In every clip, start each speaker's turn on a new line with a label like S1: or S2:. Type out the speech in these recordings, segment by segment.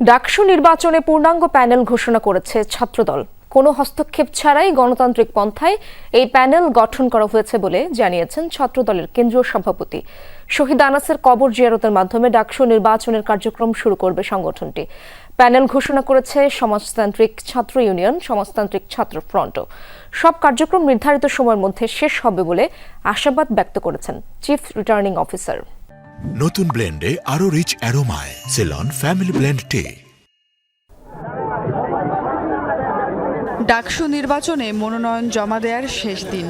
S1: ডাকসু নির্বাচনে পূর্ণাঙ্গ প্যানেল ঘোষণা করেছে ছাত্রদল। কোনো হস্তক্ষেপ ছাড়াই গণতান্ত্রিক পন্থায় এই প্যানেল গঠন করা হয়েছে বলে জানিয়েছেন ছাত্রদলের কেন্দ্রীয় সভাপতি। শহীদ আনাসের কবর জিয়ারতের মাধ্যমে ডাকসু নির্বাচনের কার্যক্রম শুরু করবে সংগঠনটি। প্যানেল ঘোষণা করেছে সমাজতান্ত্রিক ছাত্র ইউনিয়ন, সমাজতান্ত্রিক ছাত্র ফ্রন্টও। সব কার্যক্রম নির্ধারিত সময়ের মধ্যে শেষ হবে বলে আশাবাদ ব্যক্ত করেছেন চিফ রিটার্নিং অফিসার।
S2: নতুন ব্লেন্ডে আরও rich অ্যারোমায় Ceylon family blend tea
S3: DUCSU নির্বাচনে মনোনয়ন জমা দেওয়ার শেষ দিন।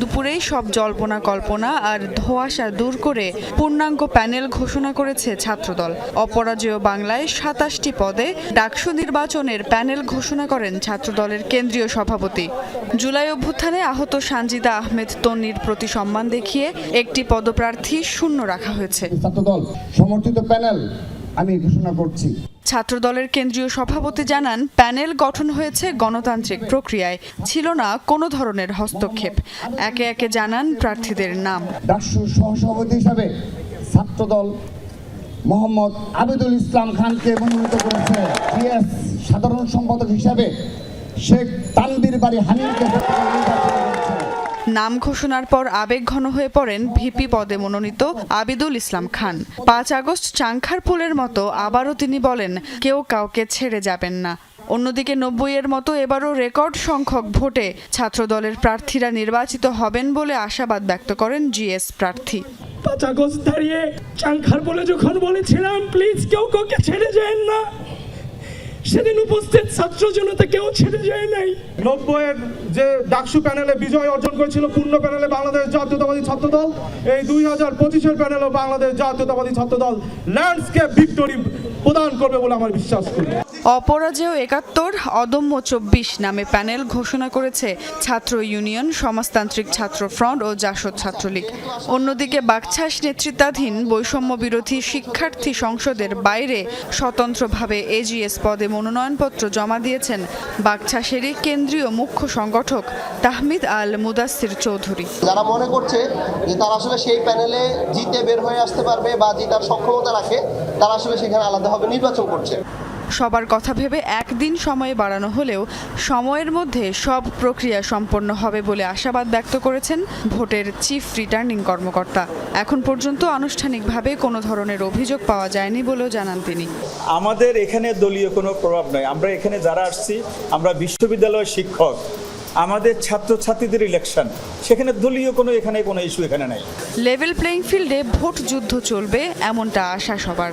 S3: দুপুরেই সব জল্পনা কল্পনা আর ধোঁয়াশা দূর করে পূর্ণাঙ্গ প্যানেল ঘোষণা করেছে ছাত্রদল। অপরাজেয় বাংলায় সাতাশটি পদে ডাকসু নির্বাচনের প্যানেল ঘোষণা করেন ছাত্রদলের কেন্দ্রীয় সভাপতি। জুলাই অভ্যুত্থানে আহত সানজিদা আহমেদ তন্নির প্রতি সম্মান দেখিয়ে একটি পদপ্রার্থী শূন্য রাখা হয়েছে।
S4: ছাত্রদল, সমর্থিত প্যানেল আমি ঘোষণা করছি।
S3: ছাত্রদলের কেন্দ্রীয় সভাপতি জানান, প্যানেল গঠন হয়েছে গণতান্ত্রিক প্রক্রিয়ায়, ছিল না কোনো ধরনের হস্তক্ষেপ। একে একে জানান প্রার্থীদের নাম।
S4: সহসভাপতি হিসাবে ছাত্রদল মোহাম্মদ আবিদুল ইসলাম খানকে মনোনীত করেছে সাধারণ সম্পাদক হিসাবে শেখ তানবীর বাড়ি করেছে
S3: নাম ঘোষণার পর আবেগ ঘন হয়ে পড়েন ভিপি পদে মনোনীত আবিদুল ইসলাম খান। পাঁচ আগস্ট চাংখার পুলের মতো আবারও তিনি বলেন, কেউ কাউকে ছেড়ে যাবেন না। অন্যদিকে নব্বইয়ের মতো এবারও রেকর্ড সংখ্যক ভোটে ছাত্রদলের প্রার্থীরা নির্বাচিত হবেন বলে আশাবাদ ব্যক্ত করেন জিএস প্রার্থী।
S5: পাঁচ আগস্ট দাঁড়িয়ে চাংখার বলে যখন বলেছিলাম, প্লিজ সেদিন উপস্থিত ছাত্র জনতা কেউ ছেড়ে যায় নাই।
S6: নব্বইয়ের যে ডাকসু প্যানেলে বিজয় অর্জন করেছিল পূর্ণ প্যানেলে বাংলাদেশ জাতীয়তাবাদী ছাত্রদল, এই দুই হাজার পঁচিশের প্যানেলও বাংলাদেশ জাতীয়তাবাদী ছাত্রদল ল্যান্ডস্কেপ ভিক্টোরি প্রদান করবে বলে আমার বিশ্বাস করি।
S3: অপরাজেয় একাত্তর অদম্য চব্বিশ নামে প্যানেল ঘোষণা করেছে ছাত্র ইউনিয়ন সমাজতান্ত্রিক ছাত্র ফ্রন্ট ও জাসদ ছাত্রলীগ। অন্যদিকে বাকছাস নেতৃত্বাধীন বৈষম্য বিরোধী শিক্ষার্থী সংসদের বাইরে স্বতন্ত্রভাবে এজিএস পদে মনোনয়নপত্র জমা দিয়েছেন বাকছাসেরই কেন্দ্রীয় মুখ্য সংগঠক তাহমিদ আল মুদাসির চৌধুরী।
S7: যারা মনে করছে যে তারা আসলে সেই প্যানেলে জিতে বের হয়ে আসতে পারবে বা জিতার সক্ষমতা রাখে তারা আসলে সেখানে আলাদাভাবে নির্বাচন করছে।
S3: সবার কথা ভেবে একদিন সময় বাড়ানো হলেও সময়ের মধ্যে সব প্রক্রিয়া সম্পন্ন হবে বলে আশাবাদ ব্যক্ত করেছেন ভোটের চিফ রিটার্নিং কর্মকর্তা। এখন পর্যন্ত আনুষ্ঠানিকভাবে কোনো ধরনের অভিযোগ পাওয়া যায়নি বলেও জানান তিনি।
S8: আমাদের এখানে দলীয় কোনো প্রভাব নয় আমরা এখানে যারা আসছি আমরা বিশ্ববিদ্যালয়ের শিক্ষক আমাদের ছাত্রছাত্রীদের ইলেকশন সেখানে দলীয় কোনো এখানে কোনো ইস্যু এখানে নাই।
S3: লেভেল প্লেইং ফিল্ডে ভোট যুদ্ধ চলবে এমনটা আশা সবার।